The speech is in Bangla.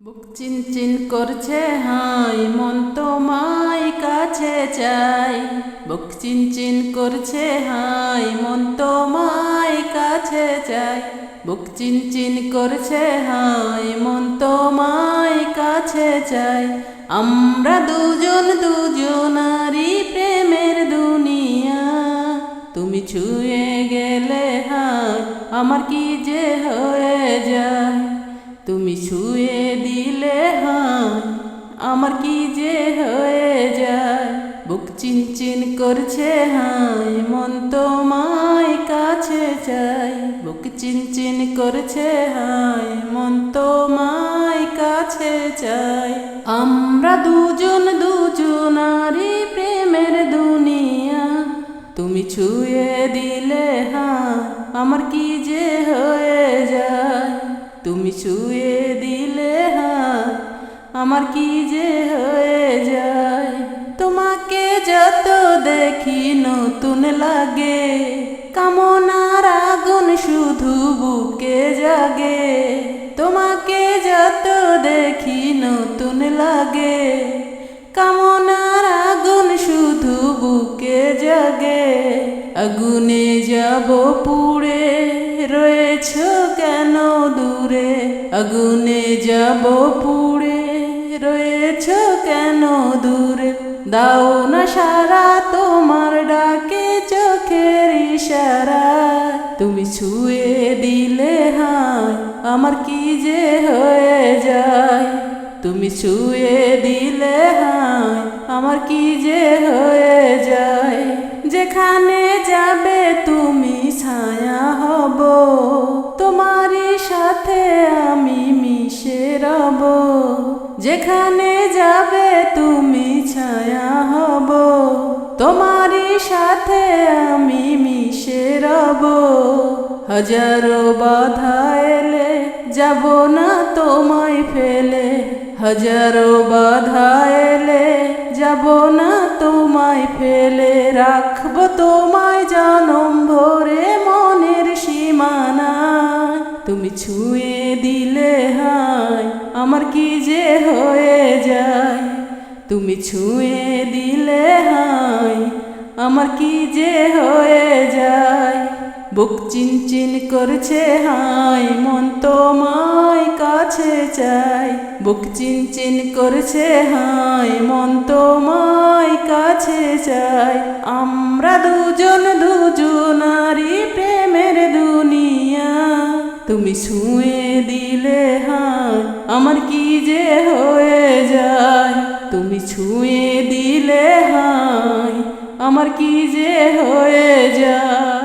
বুক চিন চিন করছে, হাই, মন তোমায় কাছে চাই। বুক চিন চিন করছে, হাই, মন তোমায় কাছে চাই। বুক চিন চিন করছে, হাই, মন তোমায় কাছে চাই। আমরা দুজন দুজনারই প্রেমের দুনিয়া। তুমি ছুঁয়ে গেলে, হাই, আমার কি যে হয়ে যায়? তুমি ছুঁয়ে দিলে হাই আমার কি যে হয়ে যায়? বুক চিন চিন করছে হাই মন তোমায় কাছে চাই বুক চিন চিন করছে হাই মন তোমায় কাছে চাই আমরা দুজন দুজনারই প্রেমের দুনিয়া। তুমি ছুঁয়ে দিলে হ্যাঁ আমার কি যে হয়ে যায়? তুমি ছুঁয়ে দিলে হ্যাঁ আমার কি যে হয়ে যায়? তোমাকে যত দেখি নতুন লাগে, কামনার আগুন শুধু বুকে জাগে। তোমাকে যত দেখি নতুন লাগে, কামনার আগুন শুধু বুকে জাগে। আগুনে যাব পুড়ে রয়েছ কেন দূরে? আগুনে যাব পুড়ে। রয়েছ কেন দূরে? দাও না সারা তোমার ডাকে চোখের ইশারা তুমি ছুঁয়ে দিলে হায়, আমার কি যে হয়ে যায়? তুমি ছুঁয়ে দিলে হায়, আমার কি যে হয়ে যায়? যেখানে যাবে তুমি ছায়া হব। তোমারই সাথে আমি মিশে রব। যেখানে যাবে তুমি ছায়া হব। তোমারই সাথে আমি মিশে রব। হাজারো বাধা এলে যাব না তোমায় ফেলে। হাজারো বাধা এলে যাব না তোমায় ফেলে। রাখব তোমায় জানম ভরে মনের সীমানা। তুমি ছুঁয়ে দিলে হায়, আমার কি যে হয়ে যায়? তুমি ছুঁয়ে দিলে হায়, আমার কি যে হয়ে যায়? বুক চিন চিন করছে, হাই মন তোমায় কাছে চাই। বুক চিন চিন করছে, হাই মন তোমায় কাছে চাই। আমরা দুজন দুজনারই প্রেমের দুনিয়া। তুমি ছুঁয়ে দিলে, হাই আমার কি যে হয়ে যায়। তুমি ছুঁয়ে দিলে, হাই আমার কি যে হয়ে যায়।